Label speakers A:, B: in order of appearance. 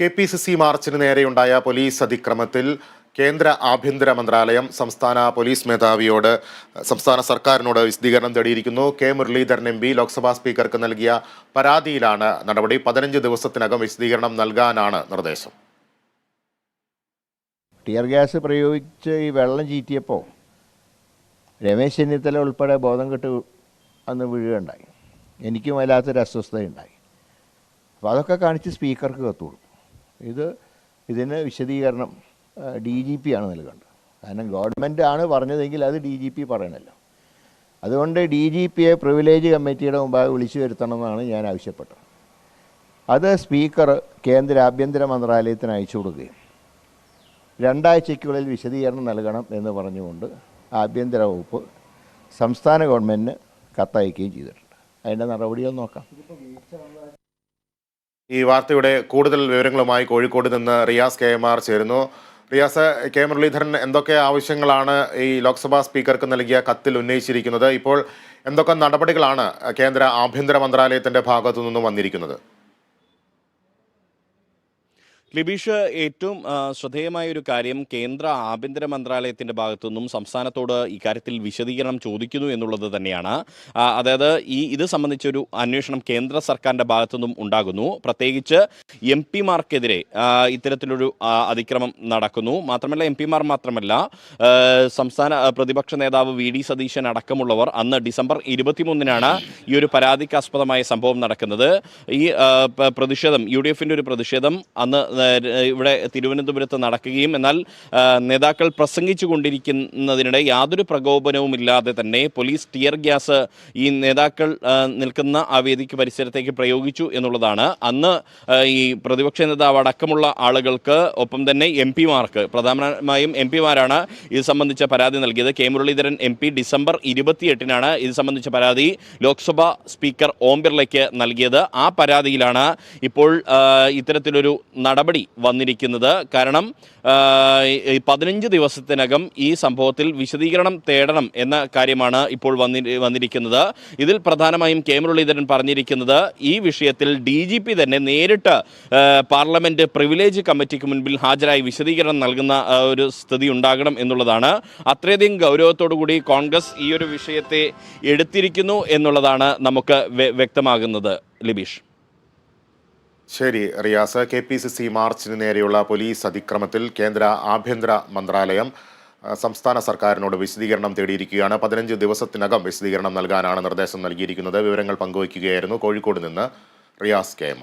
A: K P C C മാർച്ചിന് നേരെയുണ്ടായ police അതിക്രമത്തിൽ കേന്ദ്ര ആഭ്യന്തര മന്ത്രാലയം സംസ്ഥാന പോലീസ് മേധാവിയോട് സംസ്ഥാന സർക്കാരിനോട് വിശദീകരണം തേടിയിരിക്കുന്നു. K Muraleedharan M P Lok Sabha സ്പീക്കർക്ക് നൽകിയ പരാതിയിലാണ് നടപടി. പതിനഞ്ച് ദിവസത്തിനകം വിശദീകരണം നൽകാനാണ് നിർദ്ദേശം.
B: ടിയർ ഗ്യാസ് പ്രയോഗിച്ച് ഈ വെള്ളം ചീറ്റിയപ്പോൾ രമേശ് ചെന്നിത്തല ഉൾപ്പെടെ ബോധം കെട്ട് അന്ന് വീഴുകയുണ്ടായി. എനിക്കും വല്ലാത്തൊരു അസ്വസ്ഥതയുണ്ടായി. അപ്പോൾ അതൊക്കെ കാണിച്ച് സ്പീക്കർക്ക് കത്ത് കൊടുക്കും ഇത് ഇതിന് വിശദീകരണം ഡി ജി പി ആണ് നൽകേണ്ടത്. കാരണം ഗവൺമെന്റ് ആണ് പറഞ്ഞതെങ്കിൽ അത് ഡി ജി പി പറയണമല്ലോ അതുകൊണ്ട് ഡി ജി പിയെ പ്രിവിലേജ് കമ്മിറ്റിയുടെ മുമ്പാകെ വിളിച്ചു വരുത്തണമെന്നാണ് ഞാൻ ആവശ്യപ്പെട്ടത്. അത് സ്പീക്കർ കേന്ദ്ര ആഭ്യന്തര മന്ത്രാലയത്തിന് അയച്ചു കൊടുക്കുകയും രണ്ടാഴ്ചയ്ക്കുള്ളിൽ വിശദീകരണം നൽകണം എന്ന് പറഞ്ഞുകൊണ്ട് ആഭ്യന്തര വകുപ്പ് സംസ്ഥാന ഗവൺമെന്റിന് കത്തയക്കുകയും ചെയ്തിട്ടുണ്ട്. അതിന്റെ നടപടികൾ നോക്കാം.
A: ഈ വാർത്തയുടെ കൂടുതൽ വിവരങ്ങളുമായി കോഴിക്കോട് നിന്ന് റിയാസ് കെ എം ആർ ചേരുന്നു. റിയാസ് കെ മുരളീധരൻ എന്തൊക്കെ ആവശ്യങ്ങളാണ് ഈ ലോക്സഭാ സ്പീക്കർക്ക് നൽകിയ കത്തിൽ ഉന്നയിച്ചിരിക്കുന്നത്? ഇപ്പോൾ എന്തൊക്കെ നടപടികളാണ് കേന്ദ്ര ആഭ്യന്തര മന്ത്രാലയത്തിന്റെ ഭാഗത്തു നിന്നും വന്നിരിക്കുന്നത്?
C: ലിബീഷ് ഏറ്റവും ശ്രദ്ധേയമായ ഒരു കാര്യം കേന്ദ്ര ആഭ്യന്തര മന്ത്രാലയത്തിന്റെ ഭാഗത്തു നിന്നും സംസ്ഥാനത്തോട് ഇക്കാര്യത്തിൽ വിശദീകരണം ചോദിക്കുന്നു എന്നുള്ളത് തന്നെയാണ്. അതായത് ഈ ഇത് സംബന്ധിച്ചൊരു അന്വേഷണം കേന്ദ്ര സർക്കാരിന്റെ ഭാഗത്തു നിന്നും ഉണ്ടാകുന്നു. പ്രത്യേകിച്ച് എം പിമാർക്കെതിരെ ഇത്തരത്തിലൊരു അതിക്രമം നടക്കുന്നു. മാത്രമല്ല എം പിമാർ മാത്രമല്ല സംസ്ഥാന പ്രതിപക്ഷ നേതാവ് വി ഡി സതീശൻ അടക്കമുള്ളവർ അന്ന് ഡിസംബർ ഇരുപത്തിമൂന്നിനാണ് ഈ ഒരു പരാതിക്കാസ്പദമായ സംഭവം നടക്കുന്നത്. ഈ പ്രതിഷേധം യു ഡി ഒരു പ്രതിഷേധം അന്ന് ഇവിടെ തിരുവനന്തപുരത്ത് നടക്കുകയും എന്നാൽ നേതാക്കൾ പ്രസംഗിച്ചു കൊണ്ടിരിക്കുന്നതിനിടെ യാതൊരു പ്രകോപനവും ഇല്ലാതെ തന്നെ പോലീസ് ടിയർ ഗ്യാസ് ഈ നേതാക്കൾ നിൽക്കുന്ന ആ വേദിക്ക് പരിസരത്തേക്ക് പ്രയോഗിച്ചു എന്നുള്ളതാണ്. അന്ന് ഈ പ്രതിപക്ഷ നേതാവ് അടക്കമുള്ള ആളുകൾക്ക് ഒപ്പം തന്നെ എം പിമാർക്ക് പ്രധാനമായും എം പിമാരാണ് ഇത് സംബന്ധിച്ച പരാതി നൽകിയത്. K Muraleedharan M P December ഇരുപത്തിയെട്ടിനാണ് ഇത് സംബന്ധിച്ച പരാതി ലോക്സഭാ സ്പീക്കർ ഓം ബിർളയ്ക്ക് നൽകിയത്. ആ പരാതിയിലാണ് ഇപ്പോൾ ഇത്തരത്തിലൊരു നടപടി വന്നിരിക്കുന്നത്. കാരണം പതിനഞ്ച് ദിവസത്തിനകം ഈ സംഭവത്തിൽ വിശദീകരണം തേടണം എന്ന കാര്യമാണ് ഇപ്പോൾ വന്നി വന്നിരിക്കുന്നത്. ഇതിൽ പ്രധാനമായും കെ. മുരളീധരൻ പറഞ്ഞിരിക്കുന്നത് ഈ വിഷയത്തിൽ ഡി ജി പി തന്നെ നേരിട്ട് പാർലമെന്റ് പ്രിവിലേജ് കമ്മിറ്റിക്ക് മുൻപിൽ ഹാജരായി വിശദീകരണം നൽകുന്ന ഒരു സ്ഥിതി ഉണ്ടാകണം എന്നുള്ളതാണ്. അത്രയധികം ഗൗരവത്തോടു കൂടി കോൺഗ്രസ് ഈ ഒരു വിഷയത്തെ എടുത്തിരിക്കുന്നു എന്നുള്ളതാണ് നമുക്ക് വ്യ- വ്യക്തമാകുന്നത്. ലിബീഷ്.
A: ശരി Riyas. K P C C മാർച്ചിന് നേരെയുള്ള പോലീസ് അതിക്രമത്തിൽ കേന്ദ്ര ആഭ്യന്തര മന്ത്രാലയം സംസ്ഥാന സർക്കാരിനോട് വിശദീകരണം തേടിയിരിക്കുകയാണ്. പതിനഞ്ച് ദിവസത്തിനകം വിശദീകരണം നൽകാനാണ് നിർദ്ദേശം നൽകിയിരിക്കുന്നത്. വിവരങ്ങൾ പങ്കുവയ്ക്കുകയായിരുന്നു കോഴിക്കോട് നിന്ന് റിയാസ് കെ എം